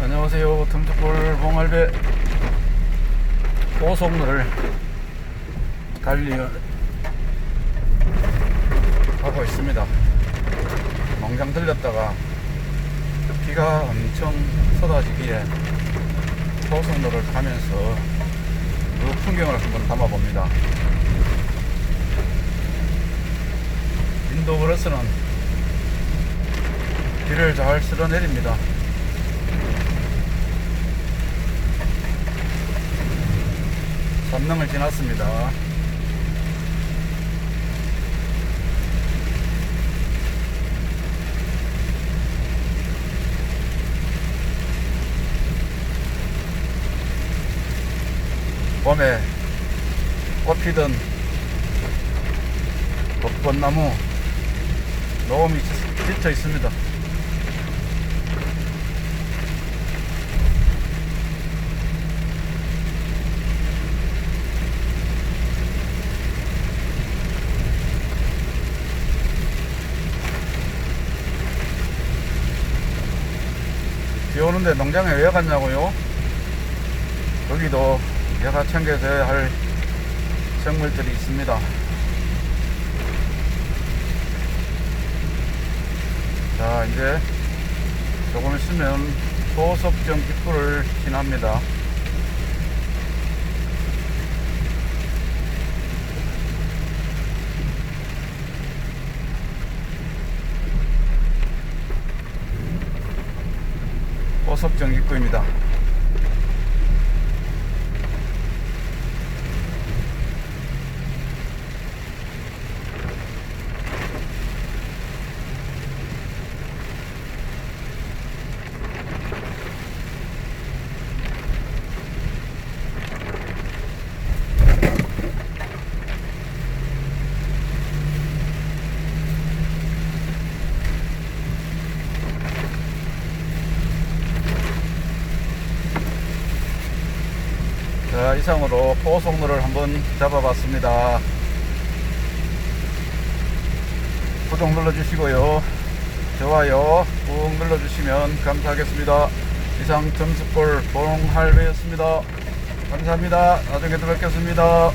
안녕하세요. 틈특골 봉알배 고속로를 달리 하고 있습니다. 농장 들렸다가 비가 엄청 쏟아지기에 고속로를 타면서 그 풍경을 한번 담아봅니다. 인도버스는 비를 잘 쓸어내립니다. 삼릉을 지났습니다. 봄에 꽃 피던 벚꽃나무 노음이 지쳐 있습니다. 비 오는데 농장에 왜 갔냐고요? 거기도 내가 챙겨줘야 할 생물들이 있습니다. 자, 이제 조금 있으면 소속정 기포를 지납니다. 고속정 입구입니다. 자, 이상으로 고속로를 한번 잡아봤습니다. 구독 눌러주시고요. 좋아요 꾹 눌러주시면 감사하겠습니다. 이상 점수골 봉할배였습니다. 감사합니다. 나중에 또 뵙겠습니다.